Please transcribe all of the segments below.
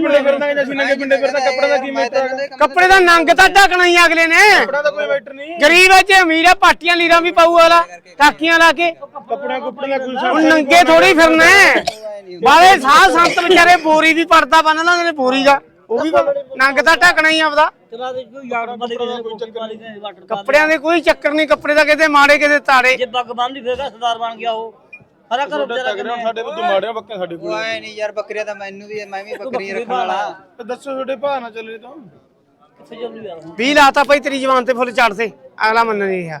ਪਿੰਡੇ ਫਿਰਦਾ ਜਾਂ ਅਸੀਂ ਨੰਗੇ ਪਿੰਡੇ ਫਿਰਦਾ ਕੱਪੜਾ ਦਾ ਕੀ ਮੈਟਰ ਹੈ ਕੱਪੜੇ ਦਾ ਨੰਗ ਤਾਂ ਢਕਣਾ ਹੀ ਅਗਲੇ ਨੇ। ਕੱਪੜਾ ਦਾ ਕੋਈ ਮੈਟਰ ਨਹੀਂ। ਗਰੀਬ ਐ ਤੇ ਅਮੀਰ ਐ ਪਾਟੀਆਂ ਲੀਰਾਂ ਵੀ ਪਾਊ ਵਾਲਾ ਟਾਕੀਆਂ ਲਾ ਕੇ। ਕੱਪੜਾ ਕੁੱਪੜੇ ਦਾ ਕੋਈ ਹੁਣ ਨੰਗੇ ਥੋੜੀ ਫਿਰਨਾ ਹੈ। ਬਾਲੇ ਸਾਹ ਸੰਤ ਵਿਚਾਰੇ ਬੋਰੀ ਵੀ ਪੜਦਾ ਬੰਨ ਲਾਉਂਦੇ ਨੇ ਬੋਰੀ ਦਾ। ਉਹ ਵੀ ਨੰਗ ਤਾਂ ਢਕਣਾ ਹੀ ਆਪਦਾ। ਦੇ ਕੱਪੜਿਆਂ ਦੇ ਕੋਈ ਚੱਕਰ ਨਹੀਂ ਕੱਪੜੇ ਦਾ ਕਿਤੇ ਮਾੜੇ ਕਿਤੇ ਤਾੜੇ। ਜੇ ਬੱਗ ਬੰਦੀ ਫੇਰ ਸਰਦਾਰ ਬਣ ਗਿਆ ਉਹ। ਹਰਾ ਘਰ ਵਿਚਾਰਾ ਤਗੜੇ ਹੋਣ, ਸਾਡੇ ਤੋਂ ਮਾੜਿਆ ਬੱਕੇ ਸਾਡੇ ਕੋਲ ਆਏ ਨਹੀਂ ਯਾਰ ਬੱਕਰੀਆਂ ਤਾਂ ਮੈਨੂੰ ਵੀ ਮੈਂ ਵੀ ਬੱਕਰੀ ਰੱਖਣ ਵਾਲਾ। ਤੇ ਦੱਸੋ ਤੁਹਾਡੇ ਭਾਅ ਨਾਲ ਚੱਲੇ ਤਾਂ। ਕਿੱਥੇ ਚੱਲੂ ਯਾਰ ਹੁਣ? 20 ਲਾਤਾ ਭਾਈ ਤੇਰੀ ਜਵਾਨ ਤੇ ਫੁੱਲ ਚੜਦੇ ਅਗਲਾ ਮੰਨ ਨਹੀਂ ਰਿਹਾ।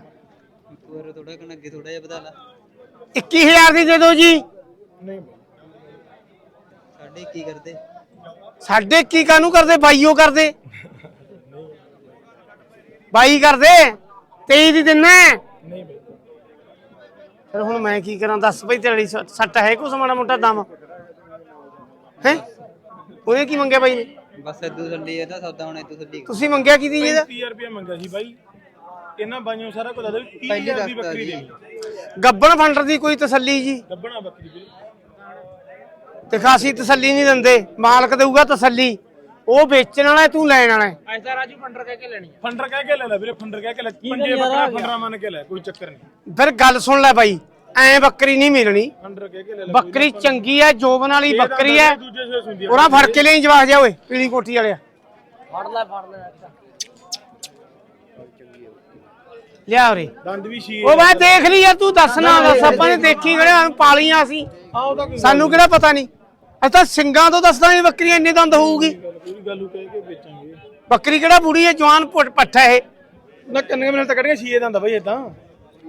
ਹੋਰ ਥੋੜਾ ਕਣ ਅੱਗੇ ਥੋੜਾ ਜਿਹਾ ਵਧਾ ਲਾ। 21000 ਦੀ ਦੇ ਦਿਓ ਜੀ। ਨਹੀਂ। ਸਾਡੇ ਕੀ ਕਰਦੇ। ਸਾਡੇ ਕੀ ਕਾਨੂੰ ਕਰਦੇ? ਬਾਈਓ ਕਰਦੇ। ਬਾਈ ਕਰਦੇ। 23 ਦੀ ਦਿੰਨਾ। ਬਈ ਫਿਰ ਹੁਣ ਮੈਂ ਕੀ ਕਰਾਂ? ਦੱਸ ਭਾਈ ਤੇਰੀ ਸੱਟ ਹੈ ਕੁਛ ਮਾੜਾ ਮੋਟਾ ਦਮ? ਹੈ? ਉਹਨੇ ਕੀ ਮੰਗਿਆ ਬਾਈ? ਨੇ ਬਸ ਇਦੂ ਥੱਲੀ ਇਹਦਾ ਸੌਦਾ ਹੁਣ ਇਦੂ ਥੱਲੀ ਤੁਸੀਂ ਮੰਗਿਆ ਕੀ ਦੀ ਇਹਦਾ? 30000 ਰੁਪਏ ਮੰਗਿਆ ਸੀ ਬਾਈ। ਇਹਨਾਂ ਬਾਈਆਂ ਨੂੰ ਸਾਰਾ ਕੁਝ ਦੱਸ ਦਿਓ ਪਹਿਲੀ 30000 ਦੀ ਬੱਕਰੀ। ਦੇਣੀ ਗੱਬਣ ਫੰਡਰ ਦੀ ਕੋਈ ਤਸੱਲੀ ਜੀ? ਗੱਬਣਾ ਬੱਕਰੀ ਵੀਰੇ ਤੇ ਖਾਸੀ ਤਸੱਲੀ ਨਹੀਂ ਦਿੰਦੇ। ਮਾਲਕ ਦੇਊਗਾ ਤਸੱਲੀ। ਉਹ ਵੇਚਣ ਵਾਲਾ ਤੂੰ ਲੈਣ ਵਾਲਾ ਹੈ। ਫੰਡਰ ਕਹਿ ਕੇ ਲੈ ਲੈ ਵੀਰੇ ਫੰਡਰ ਕਹਿ ਕੇ ਲੈ। ਪੰਜੇ ਬੱਕਰਾ ਫੰਡਰਾ ਮੰਨ ਕੇ ਲੈ ਕੋਈ ਚੱਕਰ ਨਹੀਂ। ਫਿਰ ਗੱਲ ਸੁਣ ਲੈ ਬਾਈ। ਐ ਬੱਕਰੀ ਨਹੀਂ ਮਿਲਣੀ। ਫੰਡਰ ਕਹਿ ਕੇ ਲੈ ਲੈ ਬੱਕਰੀ ਚੰਗੀ ਹੈ ਜੋਬਨ ਵਾਲੀ ਬੱਕਰੀ ਸੁੰਦੀ ਉਹਨਾਂ ਫੜ ਕੇ ਲਈ ਜਵਾਕ ਜਾ ਓਏ ਪੀਲੀ ਕੋਠੀ ਵਾਲਿਆ। ਫੜ ਲੈ ਫੜ ਲੈ ਲਿਆ ਉਰੇ। ਦੰਦ ਵੀ ਸ਼ੀ ਉਹ ਮੈਂ ਦੇਖ ਲਈ ਯਾਰ ਤੂੰ ਦੱਸ ਨਾ ਦੱਸ ਆਪਾਂ ਨੇ ਦੇਖੀ ਕਿਹੜੇ ਪਾਲੀਆਂ ਸੀ ਸਾਨੂੰ ਕਿਹੜਾ ਪਤਾ ਨਹੀਂ। ਅਸੀਂ ਤਾਂ ਸਿੰਘਾਂ ਤੋਂ ਦੱਸਦਾ ਵੀ ਬੱਕਰੀ ਇੰਨੇ ਦੰਦ ਹੋਊਗੀ। ਪੂਰੀ ਗੱਲ ਕਹਿ ਕੇ ਵੇਚਾਂਗੇ। ਬੱਕਰੀ ਕਿਹੜਾ ਬੁੜੀ ਹੈ ਜਵਾਨ ਪੁੱਟ- ਪੱਠਾ ਇਹ। ਨਾ ਕੰਨੇ ਮਿੰਟ ਤਾਂ ਕੱਢੀਆਂ ਛੀਏ ਦੰਦ ਬਈ ਓਏ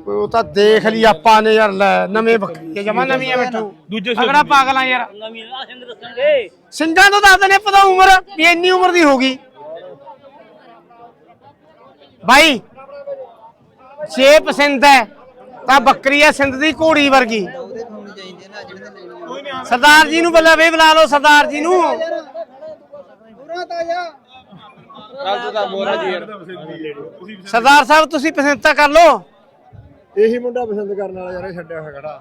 ਉਹ ਤਾਂ ਦੇਖ ਲਈ ਆਪਾਂ ਨੇ ਯਾਰ ਲੈ ਨਵੇਂ ਬੱਕਰੀ ਹੈ ਜਮਾ ਨਵੀਂ ਹੈ ਬੈਠੂ ਦੂਜੇ ਅਗੜਾ ਪਾਗਲਾਂ ਯਾਰ। ਨਵੀਂ ਆ ਸਿੰਘ ਦੱਸਣਗੇ। ਸਿੰਘਾਂ ਤੋਂ ਦੱਸਦੇ ਨੇ ਪਤਾ ਉਮਰ ਵੀ ਇੰਨੀ ਉਮਰ ਦੀ ਹੋਗੀ ਭਾਈ ਜੇ ਪਸੰਦ ਹੈ ਤਾਂ ਬੱਕਰੀ ਹੈ ਸਿੰਧ ਦੀ ਘੋੜੀ ਵਰਗੀ। ਹੈ ਸਰਦਾਰ ਜੀ ਨੂੰ ਬੱਲਾ ਵੇ ਬੁਲਾ ਲਓ ਸਰਦਾਰ ਜੀ ਨੂੰ। ਸਰਦਾਰ ਸਾਹਿਬ ਤੁਸੀਂ ਪਸੰਦ ਤਾਂ ਕਰ ਲਓ। ਇਹੀ ਮੁੰਡਾ ਪਸੰਦ ਕਰਨ ਵਾਲਾ ਯਾਰ ਇਹ ਛੱਡਿਆ ਹੋਇਆ ਖੜਾ।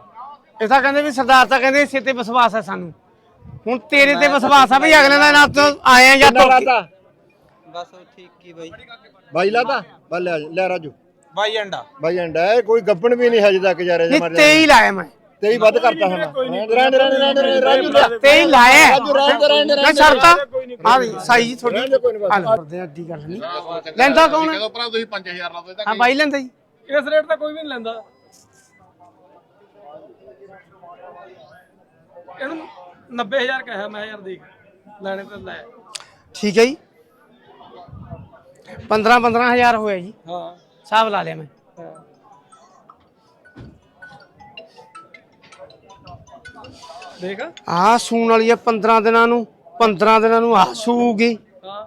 ਇਹ ਤਾਂ ਕਹਿੰਦੇ ਵੀ ਸਰਦਾਰ ਤਾਂ ਕਹਿੰਦੇ ਇਸੇ ਤੇ ਵਿਸ਼ਵਾਸ ਹੈ ਸਾਨੂੰ। ਹੁਣ ਤੇਰੇ ਤੇ ਵਿਸ਼ਵਾਸ ਆ ਵੀ ਅਗਲੇ ਦਾ ਨਾਲ ਤੋਂ ਆਏ ਆ ਜਾਂ ਤੁਰ ਕੇ ਬਸ ਉਹ ਠੀਕ ਕੀ ਬਾਈ। ਬਾਈ ਲਾਤਾ? ਬੱਲ ਲੈ ਲੈ ਰਾਜੂ। ਬਾਈ ਅੰਡਾ। ਬਾਈ ਅੰਡਾ ਹੈ ਕੋਈ ਗੱਬਣ ਵੀ ਨਹੀਂ ਹਜੇ ਤੱਕ ਯਾਰ ਇਹਦੇ ਨਹੀਂ ਤੇ ਹੀ ਲਾਇਆ ਮੈਂ। ਤੇ ਹੀ ਵੱਧ ਕਰਤਾ ਹੁਣ। ਰਹਿਣ ਰਹਿਣ ਰਹਿਣ ਰਹਿਣ ਰਾਜੂ ਲਿਆ ਤੇ ਹੀ ਲਾਇਆ ਰਾਜੂ ਰਹਿਣ ਦੇ ਰਹਿਣ ਦੇ ਮੈਂ ਛੱਡਤਾ। ਆ ਵੀ ਸਾਈ ਜੀ ਤੁਹਾਡੀ। ਰਹਿਣ ਦੇ ਕੋਈ ਨਹੀਂ ਬਸ। ਹਾਲ ਕਰਦੇ ਅੱਡੀ ਗੱਲ ਨਹੀਂ ਲੈਂਦਾ ਕੌਣ ਹੈ? ਜਦੋਂ ਭਰਾ ਤੁਸੀਂ 5000 ਲਾ ਦੋ ਹਾਂ ਬਾਈ ਲੈਂਦਾ ਜੀ। ਇਸ ਰੇਟ ਤਾਂ ਕੋਈ ਵੀ ਨਹੀਂ ਲੈਂਦਾ। ਇਹਨੂੰ 90000 ਕਹਿਆ ਮੈਂ ਯਾਰ ਦੇਖ ਲੈਣੇ ਤਾਂ ਲੈ। ਠੀਕ ਹੈ ਜੀ। 15 15000 ਹੋਇਆ ਜੀ। ਹਾਂ। ਹਿਸਾਬ ਲਾ ਲਿਆ ਮੈਂ। ਦੇਖ। ਆ ਸੂਣ ਵਾਲੀ ਆ 15 ਦਿਨਾਂ ਨੂੰ 15 ਦਿਨਾਂ ਨੂੰ ਆ ਸੂਗੀ ਹਾਂ।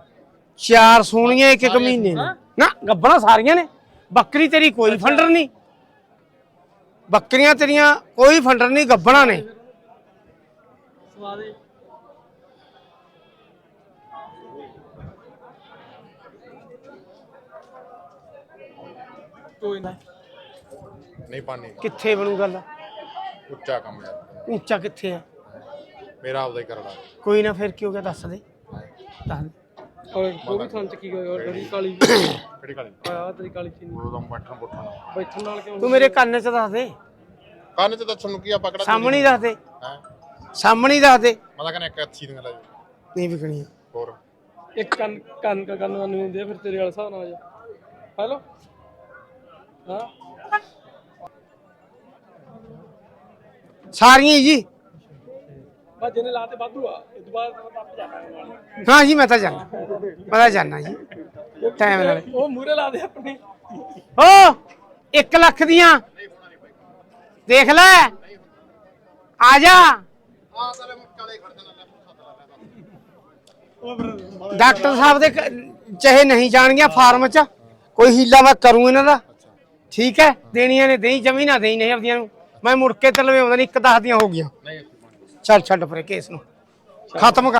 ਚਾਰ ਸੂਣੀਆਂ ਇੱਕ ਇੱਕ ਮਹੀਨੇ ਨੂੰ। ਨਾ ਗੱਬਣਾ ਸਾਰੀਆਂ ਨੇ। ਬੱਕਰੀ ਤੇਰੀ ਕੋਈ ਫੰਡਰ ਨਹੀਂ ਬੱਕਰੀਆਂ ਤੇਰੀਆਂ ਕੋਈ ਫੰਡਰ ਨਹੀਂ ਗੱਬਣਾ ਨੇ ਸਵਾਦੇ ਕੋਈ ਨਾ ਨਹੀਂ ਪਾਣੀ ਕਿੱਥੇ ਬਣੂ ਗੱਲ ਉੱਚਾ ਕੰਮ ਯਾਰ ਉੱਚਾ ਕਿੱਥੇ ਹੈ ਮੇਰਾ ਆਪਦਾ ਹੀ ਕਰੜਾ ਕੋਈ ਨਾ ਫਿਰ ਕੀ ਹੋ ਗਿਆ ਦੱਸ ਦੇ ਦੱਸ ਦੇ ਉਹ ਵੀ ਥਾਂ ਚ ਕੀ ਹੋਇਆ? ਡੜੀ ਕਾਲੀ ਕਿਹੜੀ ਕਾਲੀ? ਆ ਤੇਰੀ ਕਾਲੀ ਚੀਨੀ। ਉਦੋਂ ਬੈਠਣ ਬੁੱਠਣ। ਬੈਠਣ ਨਾਲ ਕਿਉਂ ਤੂੰ ਮੇਰੇ ਕੰਨ 'ਚ ਦੱਸ ਦੇ। ਕੰਨ ਚ ਦੱਸਣ ਨੂੰ ਕੀ ਆ? ਪਕੜਾ ਸਾਹਮਣੇ ਹੀ ਦੱਸ ਦੇ। ਹੈ? ਸਾਹਮਣੇ ਹੀ ਦੱਸ ਦੇ। ਮੈਂ ਤਾਂ ਕਹਿੰਦਾ ਇੱਕ ਅੱਛੀ ਦੀਆਂ ਲੈ ਜਾਓ। ਨਹੀਂ ਵਿਕਣੀ। ਹੋਰ? ਇੱਕ ਕੰਨ ਕੰਨ ਕਾ ਕੰਨ ਨੂੰ ਹੁੰਦੇ ਆ ਫਿਰ ਤੇਰੇ ਵਾਲਾ ਹਿਸਾਬ ਨਾਲ ਆ ਜਾ। ਹੈਲੋ? ਹਾਂ? ਸਾਰੀਆਂ ਹੀ ਜੀ। ਬਾ ਜਿਹਨੇ ਲਾਤੇ ਵਾਧੂ ਆ। ਇਸ ਤੋਂ ਬਾਅਦ ਟੱਪ ਜਾਣਾ ਹਾਂ ਜੀ ਮੈਂ ਤਾਂ ਜਾਣਾ। ਮੈਂ ਤਾਂ ਜਾਣਾ ਜੀ। ਟਾਈਮ ਨਾਲ। ਉਹ ਮੂਰੇ ਲਾ ਦੇ ਆਪਣੇ। ਓ 1 ਲੱਖ ਦੀਆਂ। ਦੇਖ ਲੈ। ਆ ਜਾ। ਡਾਕਟਰ ਸਾਹਿਬ ਦੇ ਚਾਹੇ ਨਹੀਂ ਜਾਣਗੀਆਂ ਫਾਰਮ 'ਚ ਕੋਈ ਹੀਲਾ ਮੈਂ ਕਰੂੰ ਇਹਨਾਂ ਦਾ। ਠੀਕ ਹੈ ਦੇਣੀਆਂ ਨੇ ਦੇਈ ਜਮੀ ਨਾ ਦੇਈ ਨਹੀਂ ਆਪਦੀਆਂ ਨੂੰ। ਮੈਂ ਮੁੜ ਕੇ ਤੇ ਲਵੇ ਆਉਂਦਾ ਨਹੀਂ ਇੱਕ ਦਸ ਦੀਆਂ ਹੋ ਗਈਆਂ। ਛੱਡ ਛੱਡ ਪਰੇ ਕੇਸ ਨੂੰ। ਖਤਮ ਕਰ।